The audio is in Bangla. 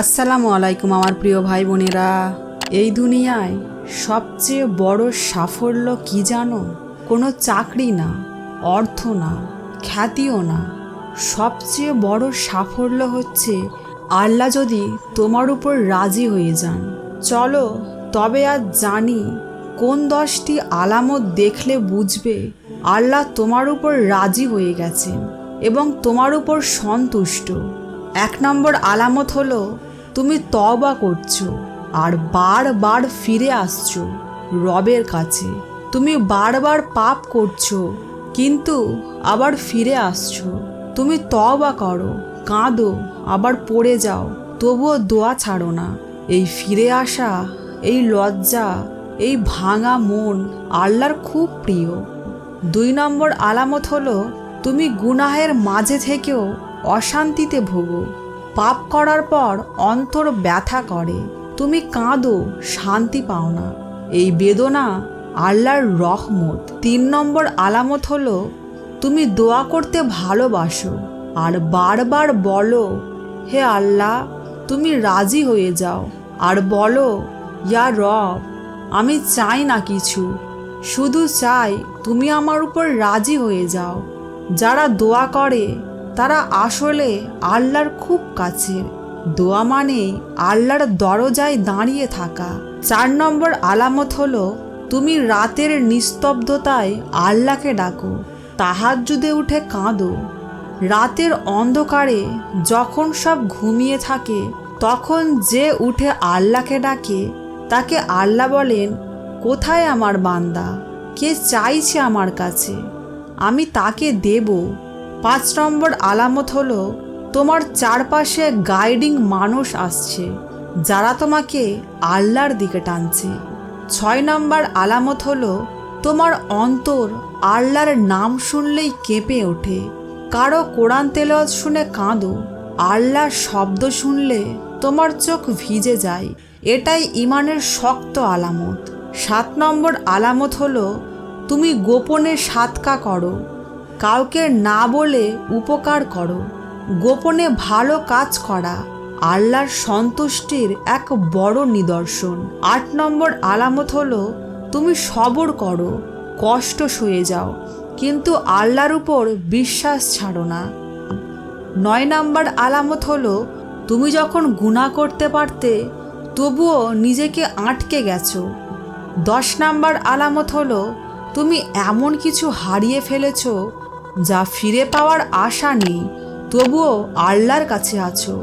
আসসালামু আলাইকুম আমার প্রিয় ভাই বোনেরা। এই দুনিয়ায় সবচেয়ে বড় সাফল্য কি জানো? কোনো চাকরি না, অর্থ না, খ্যাতিও না। সবচেয়ে বড় সাফল্য হচ্ছে আল্লাহ যদি তোমার উপর রাজি হয়ে যান। চলো, তবে আজ জানি কোন দশটি আলামত দেখলে বুঝবে আল্লাহ তোমার উপর রাজি হয়ে গেছেন এবং তোমার উপর সন্তুষ্ট। এক নম্বর আলামত হলো, তুমি তবা করছ আর বারবার ফিরে আসছো রবের কাছে। তুমি বারবার পাপ করছ, কিন্তু আবার ফিরে আসছো। তুমি তবা করো, কাঁদো, আবার পড়ে যাও, তবুও দোয়া ছাড়ো না। এই ফিরে আসা, এই লজ্জা, এই ভাঙা মন আল্লাহর খুব প্রিয়। দুই নম্বর আলামত হলো, তুমি গুনাহের মাঝে থেকেও অশান্তিতে ভোগো। পাপ করার পর অন্তর ব্যথা করে। তুমি কাঁদো, শান্তি পাও না। এই বেদনা আল্লাহর রহমত। তিন নম্বর আলামত হলো, তুমি দোয়া করতে ভালোবাসো আর বারবার বলো, হে আল্লাহ, তুমি রাজি হয়ে যাও। আর বলো, ইয়া রব, আমি চাই না কিছু। শুধু চাই তুমি আমার উপর রাজি হয়ে যাও। যারা দোয়া করে তারা আসলে আল্লাহর খুব কাছের দোয়া মানে আল্লাহর দরজায় দাঁড়িয়ে থাকা। চার নম্বর আলামত হলো, তুমি রাতের নিস্তব্ধতায় আল্লাহকে ডাকো তাহার তাহাজ্জুদে উঠে কাঁদো। রাতের অন্ধকারে যখন সব ঘুমিয়ে থাকে, তখন যে উঠে আল্লাহকে ডাকে, তাকে আল্লাহ বলেন, কোথায় আমার বান্দা? কে চাইছে আমার কাছে? আমি তাকে দেব। পাঁচ নম্বর আলামত হলো, তোমার চারপাশে গাইডিং মানুষ আসছে, যারা তোমাকে আল্লাহর দিকে টানছে। ছয় নম্বর আলামত হলো, তোমার অন্তর আল্লাহর নাম শুনলেই কেঁপে ওঠে। কারও কোরআন তেলাওয়াত শুনে কাঁদো, আল্লাহর শব্দ শুনলে তোমার চোখ ভিজে যায়। এটাই ইমানের শক্ত আলামত। সাত নম্বর আলামত হলো, তুমি গোপনে সাতকা করো। কাউকে না বলে উপকার করো। গোপনে ভালো কাজ করা আল্লাহর সন্তুষ্টির এক বড় নিদর্শন। আট নম্বর আলামত হলো, তুমি সবর করো, কষ্ট সয়ে যাও, কিন্তু আল্লাহর উপর বিশ্বাস ছাড়ো না। নয় নাম্বার আলামত হলো, তুমি যখন গুণা করতে পারতে, তবুও নিজেকে আটকে গেছো। দশ নাম্বার আলামত হলো, তুমি এমন কিছু হারিয়ে ফেলেছো যা ফিরে পাওয়ার আশা নেই তবুও আল্লাহর কাছে আছো।